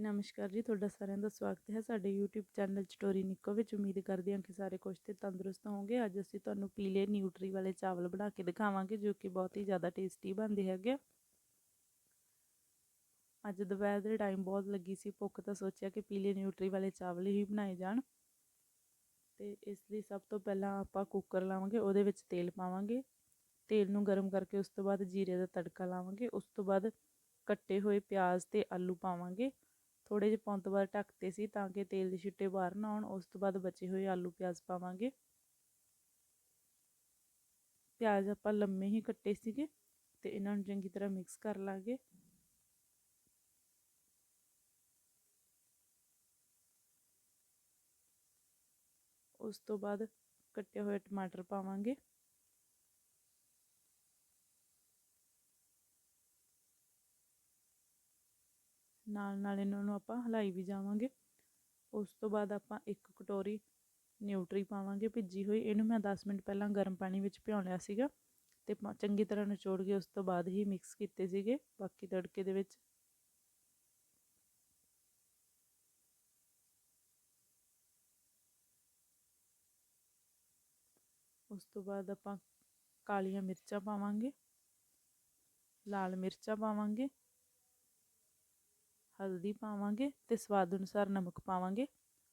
ਨਮਸਕਾਰ ਜੀ, ਤੁਹਾਡਾ ਸਾਰਿਆਂ ਦਾ ਸਵਾਗਤ ਹੈ ਸਾਡੇ YouTube ਚੈਨਲ ਸਟੋਰੀ ਨਿੱਕੋ ਵਿੱਚ। ਉਮੀਦ ਕਰਦੇ ਹਾਂ ਕਿ ਸਾਰੇ ਕੁਝ ਤੇ ਤੰਦਰੁਸਤ ਹੋਵੋਗੇ। ਅੱਜ ਅਸੀਂ ਤੁਹਾਨੂੰ ਪੀਲੇ ਨਿਊਟਰੀ ਵਾਲੇ ਚਾਵਲ ਬਣਾ ਕੇ ਦਿਖਾਵਾਂਗੇ, ਜੋ ਕਿ ਬਹੁਤ ਹੀ ਜ਼ਿਆਦਾ ਟੇਸਟੀ ਬਣਦੇ ਹੈਗੇ ਅੱਜ ਦੁਪਹਿਰ ਦੇ ਟਾਈਮ ਬਹੁਤ ਲੱਗੀ ਸੀ, ਭੁੱਖ ਤਾਂ ਸੋਚਿਆ ਕਿ ਪੀਲੇ ਨਿਊਟਰੀ ਵਾਲੇ ਚਾਵਲ ਹੀ ਬਣਾਏ ਜਾਣ। ਤੇ ਇਸ ਲਈ ਸਭ ਤੋਂ ਪਹਿਲਾਂ ਆਪਾਂ ਕੁੱਕਰ ਲਾਵਾਂਗੇ, ਉਹਦੇ ਵਿੱਚ ਤੇਲ ਪਾਵਾਂਗੇ। ਤੇਲ ਨੂੰ ਗਰਮ ਕਰਕੇ ਉਸ ਤੋਂ ਬਾਅਦ ਜੀਰੇ ਦਾ ਤੜਕਾ ਲਾਵਾਂਗੇ। ਉਸ ਤੋਂ ਬਾਅਦ ਕੱਟੇ ਹੋਏ ਪਿਆਜ਼ ਤੇ ਆਲੂ ਪਾਵਾਂਗੇ। ਥੋੜੇ ਜਿਹੇ ਪਾਉਣ ਤੋਂ ਬਾਅਦ ਢੱਕਤੇ ਸੀ ਤਾਂ ਕਿ ਤੇਲ ਦੇ ਛਿੱਟੇ ਬਾਹਰ ਨਾ ਆਉਣ, ਉਸ ਤੋਂ ਬਾਅਦ ਬਚੇ ਹੋਏ ਆਲੂ ਪਿਆਜ਼ ਪਾਵਾਂਗੇ। ਪਿਆਜ਼ ਆਪਾਂ ਲੰਮੇ ਹੀ ਕੱਟੇ ਸੀਗੇ ਤੇ ਇਹਨਾਂ ਨੂੰ ਚੰਗੀ ਤਰ੍ਹਾਂ ਮਿਕਸ ਕਰ ਲਾਂਗੇ। ਉਸ ਤੋਂ ਬਾਅਦ ਕੱਟੇ ਹੋਏ ਟਮਾਟਰ ਪਾਵਾਂਗੇ। ਨਾਲ ਨਾਲ ਇਹਨਾਂ ਨੂੰ ਆਪਾਂ ਹਲਾਈ ਵੀ ਜਾਵਾਂਗੇ। ਉਸ ਤੋਂ ਬਾਅਦ ਆਪਾਂ ਇੱਕ ਕਟੋਰੀ ਨਿਊਟਰੀ ਪਾਵਾਂਗੇ ਭਿੱਜੀ ਹੋਈ। ਇਹਨੂੰ ਮੈਂ 10 ਮਿੰਟ ਪਹਿਲਾਂ ਗਰਮ ਪਾਣੀ ਵਿੱਚ ਭਿਉਂ ਲਿਆ ਸੀਗਾ ਤੇ ਚੰਗੀ ਤਰ੍ਹਾਂ ਨਿਚੋੜ ਕੇ ਉਸ ਤੋਂ ਬਾਅਦ ਹੀ ਮਿਕਸ ਕੀਤੇ ਸੀਗੇ। ਬਾਕੀ ਤੜਕੇ ਦੇ ਵਿੱਚ ਉਸ ਤੋਂ ਬਾਅਦ ਆਪਾਂ ਕਾਲੀਆਂ ਮਿਰਚਾਂ ਪਾਵਾਂਗੇ। ਲਾਲ ਮਿਰਚਾਂ ਪਾਵਾਂਗੇ। ਹਲਦੀ ਪਾਵਾਂਗੇ ਤੇ ਸਵਾਦ ਅਨੁਸਾਰ ਨਮਕ ਪਾਵਾਂਗੇ।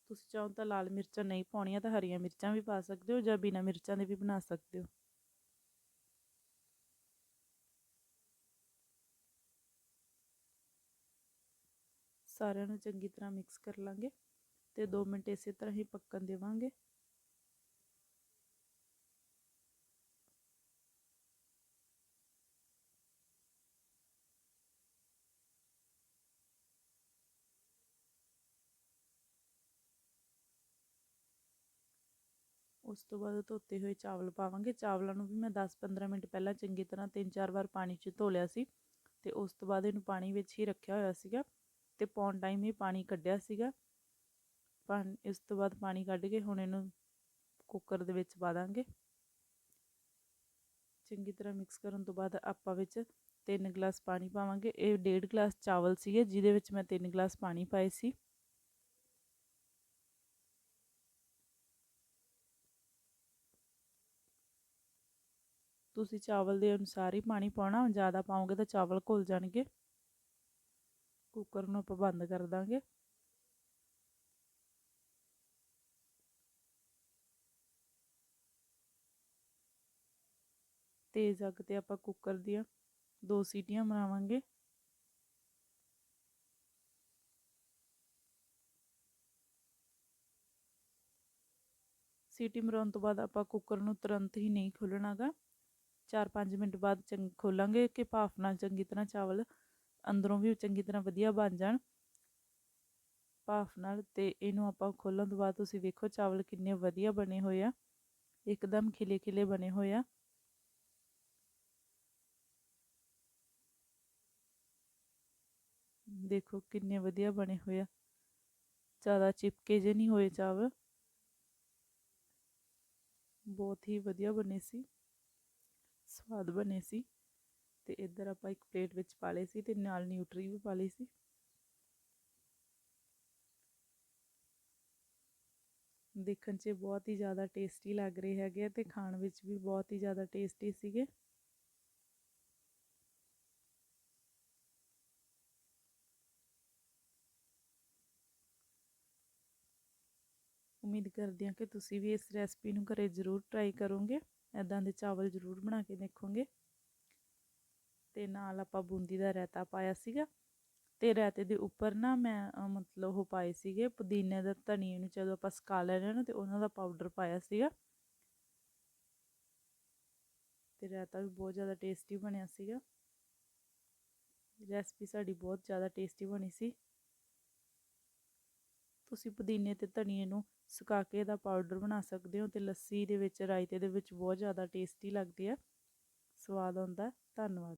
ਤੁਸੀਂ ਚਾਹੋ ਤਾਂ ਲਾਲ ਮਿਰਚਾਂ ਨਹੀਂ ਪਾਉਣੀਆਂ ਤਾਂ ਹਰੀਆਂ ਮਿਰਚਾਂ ਵੀ ਪਾ ਸਕਦੇ ਹੋ ਜਾਂ ਬਿਨਾਂ ਮਿਰਚਾਂ ਦੇ ਵੀ ਬਣਾ ਸਕਦੇ ਹੋ। ਸਾਰਿਆਂ ਨੂੰ ਚੰਗੀ ਤਰ੍ਹਾਂ ਮਿਕਸ ਕਰ ਲਾਂਗੇ ਤੇ 2 ਮਿੰਟ ਇਸੇ ਤਰ੍ਹਾਂ ਹੀ ਪੱਕਣ ਦੇਵਾਂਗੇ। ਉਸ ਤੋਂ ਬਾਅਦ ਧੋਤੇ ਹੋਏ ਚਾਵਲ ਪਾਵਾਂਗੇ। ਚਾਵਲਾਂ ਨੂੰ ਵੀ ਮੈਂ 10-15 ਮਿੰਟ ਪਹਿਲਾਂ ਚੰਗੀ ਤਰ੍ਹਾਂ ਤਿੰਨ ਚਾਰ ਵਾਰ ਪਾਣੀ 'ਚ ਧੋ ਲਿਆ ਸੀ ਤੇ ਉਸ ਤੋਂ ਬਾਅਦ ਇਹਨੂੰ ਪਾਣੀ ਵਿੱਚ ਹੀ ਰੱਖਿਆ ਹੋਇਆ ਸੀਗਾ ਤੇ ਪੌਣ ਟਾਈਮ ਹੀ ਪਾਣੀ ਕੱਢਿਆ ਸੀਗਾ। ਇਸ ਤੋਂ ਬਾਅਦ ਪਾਣੀ ਕੱਢ ਕੇ ਹੁਣ ਇਹਨੂੰ ਕੁੱਕਰ ਦੇ ਵਿੱਚ ਪਾ ਦਾਂਗੇ। ਚੰਗੀ ਤਰ੍ਹਾਂ ਮਿਕਸ ਕਰਨ ਤੋਂ ਬਾਅਦ ਆਪਾਂ ਵਿੱਚ 3 ਗਲਾਸ ਪਾਣੀ ਪਾਵਾਂਗੇ। ਇਹ 1.5 ਗਲਾਸ ਚਾਵਲ ਸੀਗੇ, ਜਿਹਦੇ ਵਿੱਚ ਮੈਂ 3 ਗਲਾਸ ਪਾਣੀ ਪਾਏ ਸੀ। ਤੁਸੀਂ ਚਾਵਲ ਦੇ ਅਨੁਸਾਰ ਹੀ ਪਾਣੀ ਪਾਉਣਾ ਜ਼ਿਆਦਾ ਪਾਓਗੇ ਤਾਂ ਚਾਵਲ ਘੁਲ ਜਾਣਗੇ। ਕੁੱਕਰ ਨੂੰ ਆਪਾਂ ਬੰਦ ਕਰ ਦਾਂਗੇ। ਤੇਜ਼ ਅੱਗ ਤੇ ਆਪਾਂ ਕੁੱਕਰ ਦੀਆਂ ਦੋ ਸੀਟੀਆਂ ਮਰਾਵਾਂਗੇ ਸੀਟੀ ਮਰਾਉਣ ਤੋਂ ਬਾਅਦ ਆਪਾਂ ਕੁੱਕਰ ਨੂੰ ਤੁਰੰਤ ਹੀ ਨਹੀਂ ਖੋਲਣਾਗਾ। 4-5 ਮਿੰਟ ਬਾਅਦ ਚੰਗ ਖੋਲਾਂਗੇ ਕਿ ਭਾਫ ਨਾਲ ਚੰਗੀ ਤਰ੍ਹਾਂ ਚਾਵਲ ਅੰਦਰੋਂ ਵੀ ਚੰਗੀ ਤਰ੍ਹਾਂ ਵਧੀਆ ਬਣ ਜਾਣ। ਭਾਫ ਨਾਲ ਤੇ ਇਹਨੂੰ ਆਪਾਂ ਖੋਲਣ ਤੋਂ ਬਾਅਦ ਤੁਸੀਂ ਵੇਖੋ ਚਾਵਲ ਕਿੰਨੇ ਵਧੀਆ ਬਣੇ ਹੋਏ ਆ। ਇੱਕਦਮ ਖਿਲੇ ਖਿਲੇ ਬਣੇ ਹੋਏ ਆ। ਦੇਖੋ ਕਿੰਨੇ ਵਧੀਆ ਬਣੇ ਹੋਏ ਆ। ਜ਼ਿਆਦਾ ਚਿਪਕੇ ਜੇ ਨਹੀਂ ਹੋਏ ਚਾਵਲ। ਬਹੁਤ ਹੀ ਵਧੀਆ ਬਣੇ ਸੀ। ਸਵਾਦ ਬਣੇ ਸੀ। ਤੇ ਇੱਧਰ ਆਪਾਂ ਇੱਕ ਪਲੇਟ ਵਿੱਚ ਪਾ ਲਏ ਸੀ ਤੇ ਨਾਲ ਨਿਊਟਰੀ ਵੀ ਪਾ ਲਈ ਸੀ। ਦੇਖਣ 'ਚ ਬਹੁਤ ਹੀ ਜ਼ਿਆਦਾ ਟੇਸਟੀ ਲੱਗ ਰਹੇ ਹੈਗੇ ਤੇ ਖਾਣ ਵਿੱਚ ਵੀ ਬਹੁਤ ਹੀ ਜ਼ਿਆਦਾ ਟੇਸਟੀ ਸੀਗੇ। ਉਮੀਦ ਕਰਦੀ ਹਾਂ ਕਿ ਤੁਸੀਂ ਵੀ ਇਸ ਰੈਸਪੀ ਨੂੰ ਘਰੇ ਜ਼ਰੂਰ ਟਰਾਈ ਕਰੋਗੇ। ਐਦਾਂ ਦੇ ਚਾਵਲ ਜ਼ਰੂਰ ਬਣਾ ਕੇ ਦੇਖੋਗੇ। ਤੇ ਨਾਲ ਆਪਾਂ ਬੂੰਦੀ ਦਾ ਰਾਇਤਾ ਪਾਇਆ ਸੀਗਾ। ਤੇ ਰਾਇਤੇ ਦੇ ਉੱਪਰ ਨਾ ਮੈਂ ਮਤਲਬ ਉਹ ਪਾਏ ਸੀਗੇ ਪੁਦੀਨੇ ਦਾ ਧਨੀਏ ਨੂੰ ਜਦੋਂ ਆਪਾਂ ਸਕਾ ਲੈਣਾ ਨਾ ਤੇ ਉਹਨਾਂ ਦਾ ਪਾਊਡਰ ਪਾਇਆ ਸੀਗਾ। ਤੇ ਰਾਇਤਾ ਵੀ ਬਹੁਤ ਜ਼ਿਆਦਾ ਟੇਸਟੀ ਬਣਿਆ ਸੀਗਾ। ਰੈਸਪੀ ਸਾਡੀ ਬਹੁਤ ਜ਼ਿਆਦਾ ਟੇਸਟੀ ਬਣੀ ਸੀ। ਤੁਸੀਂ ਪੁਦੀਨੇ ਤੇ ਧਨੀਏ ਨੂੰ ਸੁਕਾ ਕੇ ਇਹਦਾ ਪਾਊਡਰ ਬਣਾ ਸਕਦੇ ਹੋ ਤੇ ਲੱਸੀ ਦੇ ਵਿੱਚ, ਰਾਇਤੇ ਦੇ ਵਿੱਚ ਬਹੁਤ ਜ਼ਿਆਦਾ ਟੇਸਟੀ ਲੱਗਦੀ ਹੈ ਸਵਾਦ ਆਉਂਦਾ, ਧੰਨਵਾਦ।